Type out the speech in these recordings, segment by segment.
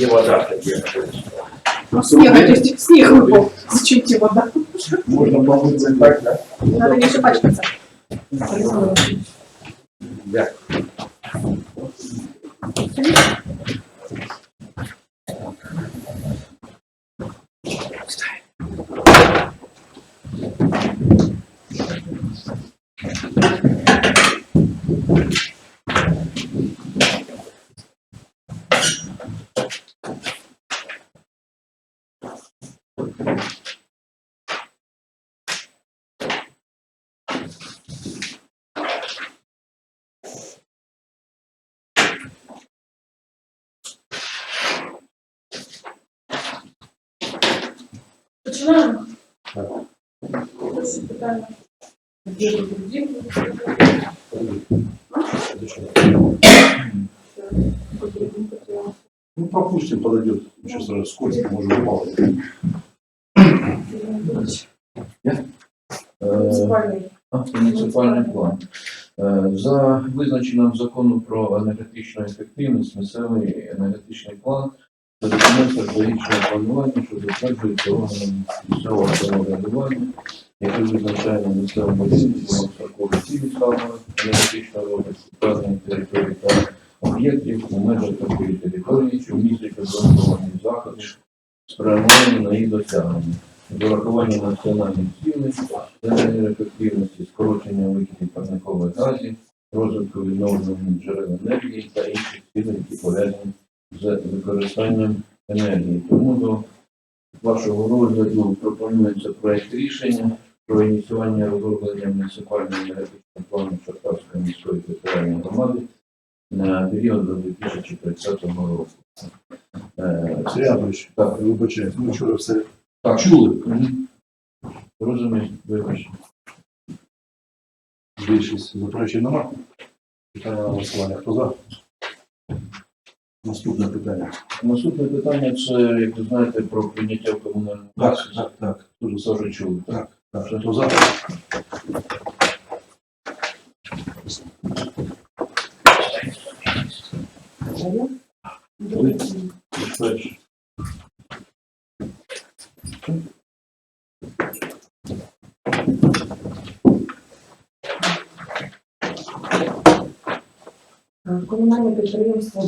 где вода, где Ну, снег, то есть снег выпал. Зачем тебе вода? Можно помыться так, да? Надо не пачкаться. Да. Починаємо. Так. Перше питання. Де ви? Ну, пропустим, подойдет. Сейчас скользко, может, упал. Е, Муніципальний. Муніципальний план. Е, За визначенням закону про енергетичну ефективність, місцевий енергетичний план це документ стратегічного планування, що затверджується органом місцевого самоврядування, який визначає на місцевому рівні строкові цілі саме енергетичного розвитку певної території та об'єктів у межах такої території, що містять обґрунтовані заходи, спрямовані на їх досягнення. З урахуванням національних цілей, енергоефективності, скорочення викидів парникових газів, розвитку відновлюваних джерел енергії та інших цілей, які пов'язані з використанням енергії. Тому до вашого розгляду пропонується проект рішення про ініціювання розроблення муніципального енергетичного плану Черкаської міської територіальної громади на період до 2030 року. Е, Сергій Анатолійович, Так, вибачайте, ми вчора все так, чули. Розумію, вибач. Більшість заперечень нема. Питання на голосування. Хто за? Наступне питання. Наступне питання це, як ви знаєте, про прийняття в комунальному Так, так, так. Дуже теж чули. Так, так. Хто за?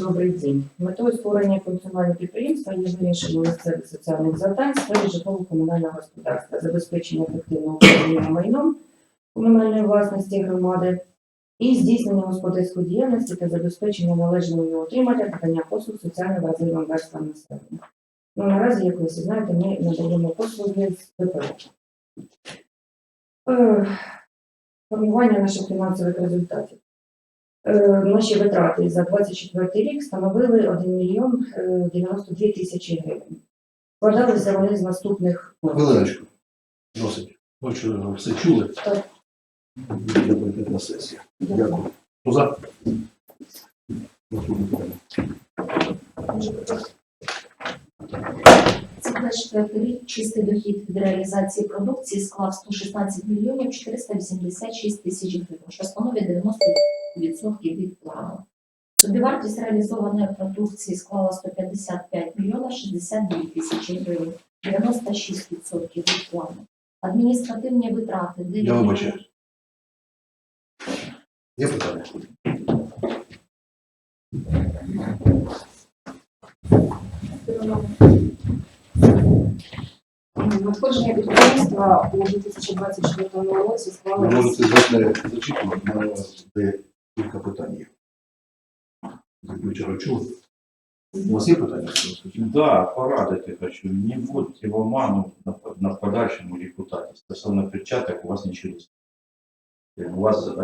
Добрий день. Метою створення функціонального підприємства є вирішення місцевих соціальних завдань в сфері житлово-комунального господарства, забезпечення ефективного управління майном комунальної власності громади і здійснення господарської діяльності та забезпечення належного отримання надання послуг соціально вразливим верствам населення. Ну, наразі, як ви всі знаєте, ми надаємо послуги з ППО. Е, Формування наших фінансових результатів. Е, Наші витрати за 24 рік становили 1 мільйон е, 92 тисячі гривень. Складалися вони з наступних Хвилиночку. Досить. Ви що, все чули? Так. На. Дякую. Хто за? Наступне питання. Це 24 рік чистий дохід від реалізації продукції склав 116 мільйонів 486 тисяч гривень, що становить 90% від плану. Собівартість реалізованої продукції склала 155 мільйонів 62 тисячі гривень, 96% від плану. Адміністративні витрати 9 Я вибачаю. Є питання? Надходження підприємства у 2024 році Ви склали можете завжди зачитувати, у мене у вас де кілька питань є. Ви вчора чули? У вас є питання? Да, порадити хочу. Не вводьте в оману на, на подальшому депутаті. Стосовно перчаток у вас нічого не стоїть. У вас е,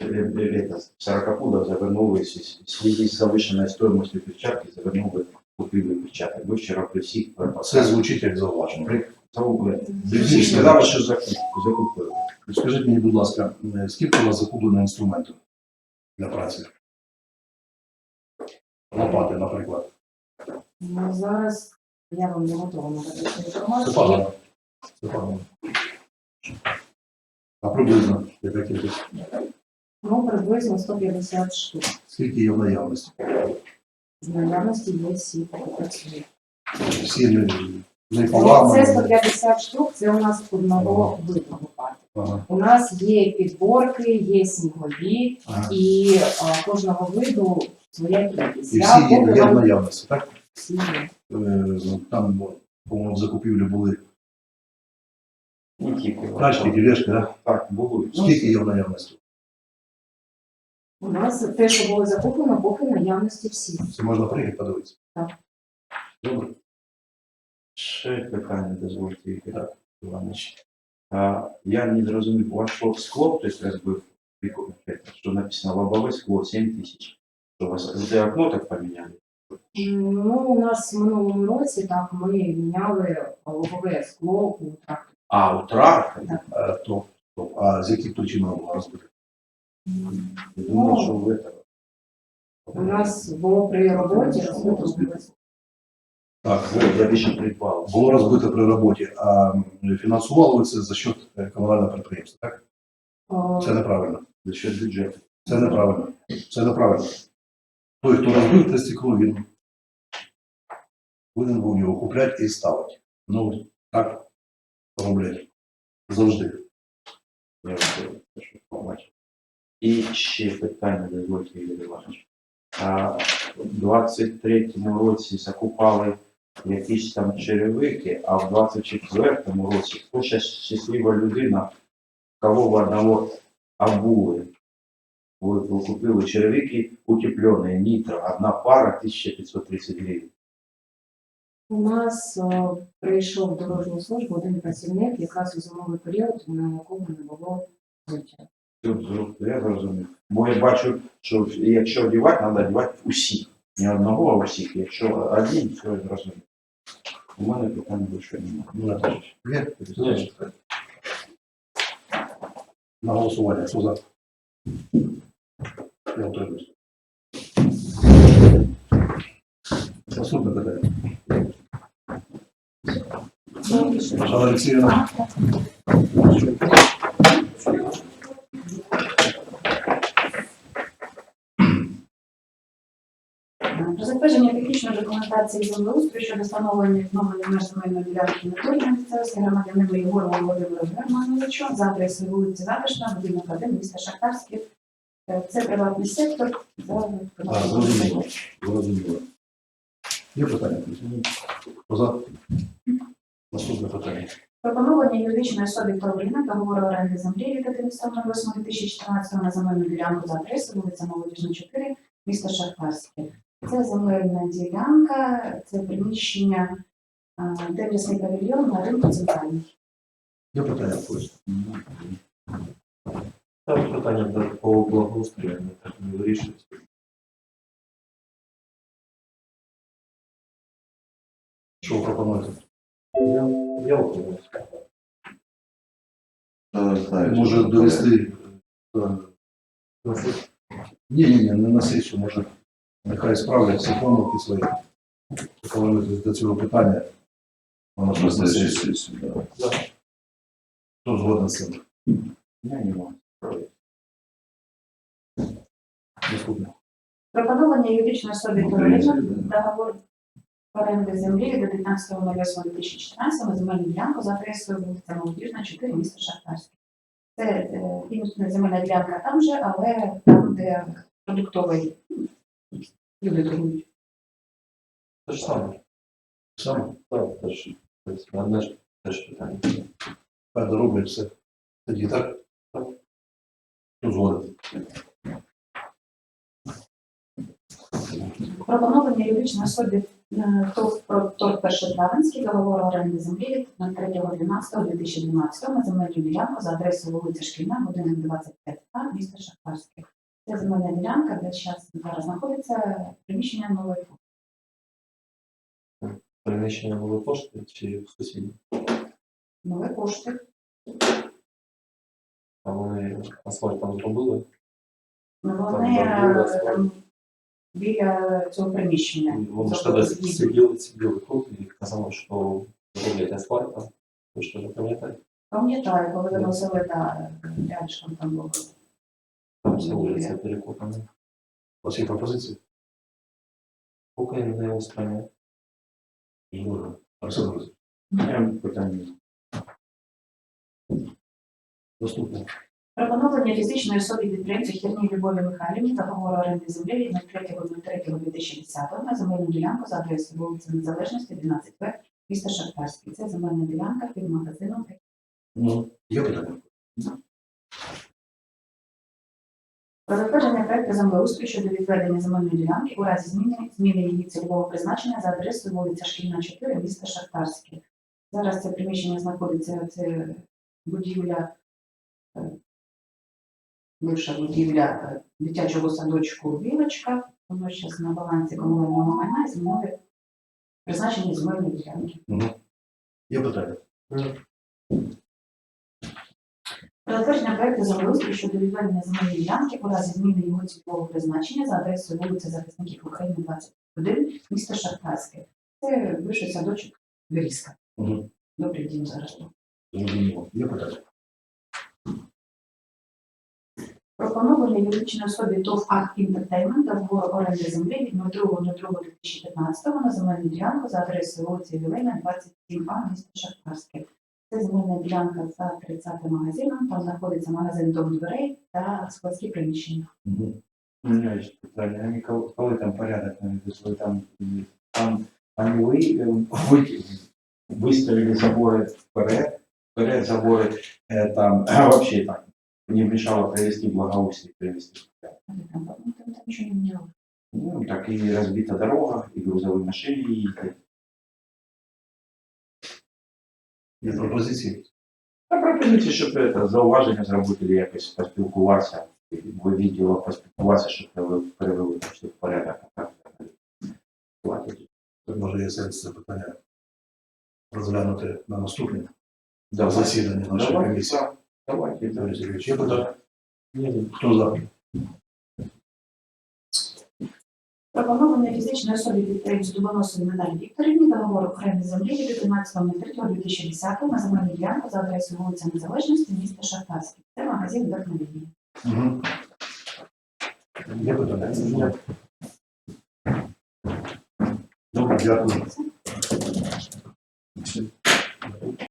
е, е, это, 40 пудов завернули с- с- свої з завищеною стоїмостю перчатки, завернули купили перчаток. Ви вчора при всіх Це звучить як зауваження. При- При сказали, що закупили. Скажіть мені, будь ласка, е, скільки у вас закуплено інструментів для праці? Лопати, наприклад. Ну, зараз я вам не готова надати цю Це інформацію. погано. Це погано. А приблизно яка кількість? Ну, приблизно 150 штук. Скільки є в наявності? В наявності є всі працюють. Всі не, не Це поламані. 150 штук, це у нас одного видного парку. Ага, У нас є підборки, є снігові, ага. і а, кожного виду своя кількість. І всі є, поки є в вам наявності, так? всі є. Е, Там, по-моєму, закупівлі були Не тільки. тачки, тележки, так? Так, були. Скільки є в наявності? У нас те, що було закуплено, поки наявності всі. Це можна приїхати подивитися. Добре. Ще питання дозвольте, Ігор Іванович. А, я не зрозумів, у вас що скло хтось розбив, що написано лобове скло 7 тисяч. Що у вас це окно так поміняли? Ну, у нас в минулому році так ми міняли лобове скло у тракторі. А, у тракторі? А, то, то, а з яких причин воно було розбите? Я думав, що в это. У нас було при роботі розбито. Так, я більше придбав. було розбите при роботі, а м, фінансували це за счет е, комунального підприємства, так? Це неправильно. За счет бюджету. Це неправильно. Це неправильно. Той, хто розбив те стекло, він повинен був його купляти і ставити. Ну, так роблять. Завжди. Я вже прошу побачити. І ще питання дозвольте, Ігор Іванович. А в 23-му році закупали якісь там черевики, а в 24-му році хто ще щаслива людина, кого в одного обули. Ви купили черевики утеплені, нітро, одна пара 1530 гривень. У нас о, прийшов в дорожню службу один працівник, якраз у зимовий період, на якого не було взуття. Я зрозумів. Бо я бачу, що якщо одягати, треба одягати усіх. Не одного, а усіх. Якщо один, то я зрозумів. У мене питань більше немає. Ну. Є? Є. На голосування. Хто за? Я утримуюсь. Наступне питання. Шановна Олексіївна. Про затвердження технічної документації землеустрою щодо встановлення відновлення меж земельної ділянки натурної місцевості громадянину Єгору Володимиру Германовичу за адресою вулиці Затишна, будинок 1, міста Шахтарське. Це приватний сектор. Так, зрозуміло. Зрозуміло. Є питання? Хто за? Наступне питання. Пропонування юридичної особі Таврина договору оренди землі від 11.08.2014 на земельну ділянку за адресою вулиця Молодіжна 4, місто Шахтарське. Це земельна ділянка, це приміщення, е, де м'ясний павільйон на ринку центральний. Є питання в когось? Там питання до- по благоустрою, ми так не вирішується. Що ви пропонуєте? Я, я утримуюсь. Може довести. е, Ні, ні, ні, не на сесію, може. Нехай справляться помилки свої. Повернутися до цього питання. Воно ж на сесію. Хто згоден з цим? Я не можу. Наступне. Пропонування юридичної особі Таврина договор оренди землі від 19.08.2014 на земельну ділянку за адресою вулиця Молодіжна 4, місто Шахтарське. Це е, іменно земельна ділянка там же, але там, де продуктовий люди торгують. Те ж саме. Саме. Так, теж. Тобто, одне ж теж питання. Хай дороблять все. Тоді так? Так. Хто згоден? Пропонування юридичної особі е, ТОВ про ТОВ Першотравенський договор оренди землі від 3.12.2012 на земельну ділянку за адресою вулиця Шкільна, будинок 25А, місто Шахтарське. Це земельна ділянка, де зараз зараз знаходиться приміщення нової фото. Переміщення нової пошти чи в сусідні. Нові кошти. А вони асфальт там зробили. Ну, Вони е, асфальт. там біля цього приміщення. Вони ж Зробили тоді сиділи, сиділи тут і казали, що роблять асфальт. там. Ви що не пам'ятаєте? Пам'ятаю, коли виносили та рядишком там було. Там перекопана. У вас є пропозиції? Україна на його стороні. Згодом. Арсен Борисович, Я питання. наступне. Про поновлення фізичної особі підприємця Хірній Любові Михайлівні договору оренди землі від 03.03.2010 на земельну ділянку за адресою вулиця Незалежності, 12Б, місто Шахтарське. Це земельна ділянка під магазином. Ну, є питання? Про затвердження проекту землеустрою щодо відведення земельної ділянки у разі зміни, зміни її цільового призначення за адресою вулиця Шкільна, 4, місто Шахтарське. Зараз це приміщення знаходиться, це будівля, е, бивша будівля е, дитячого садочку Білочка. Воно зараз на балансі комунального майна і змови призначення земельної ділянки. Є питання? Про затвердження проекту землеустрою щодо відведення земельної ділянки у разі зміни його цільового призначення за адресою вулиця Захисників України, 21, місто Шахтарське. Це бивший садочок Берізка. Угу. Добрий день зараз. Зрозуміло. Є питання? Про поновлення юридичної особі ТОВ АК Інтертеймент договору оренди землі від 02.02.2015 на земельну ділянку за адресою вулиця Ювейна, 27А, місто Шахтарське. Це земельна ділянка за 30 магазином, там знаходиться магазин дом дверей та складські приміщення. Угу. У меня есть питание. Они коли, коли там порядок наведут, там, м, там они вы, э, вы, выставили заборы вперед, вперед заборы э, там вообще так не мешало привести благоустрие, привести. в порядок. Але Там, ну, там, там нічого не міняло. Ну, так и разбита дорога, и грузовые машины ездят. Є пропозиції? Та пропозиція, щоб це зауваження зробити, якось поспілкуватися, ви відділо поспілкуватися, щоб ви перевели в порядок. Так, Може, є сенс це питання розглянути на наступне Давайте. засідання нашої Давайте, комісії. давайте. Питання? Хто за? Пропоновлення фізичної особі підприємцю Дубоносові Наталі Вікторівні договору оренди землі від 11.03.2010 на земельну ділянку за адресою вулиця Незалежності, міста Шахтарське. Це магазин вдохновення. Угу. Є питання? Добре, дякую.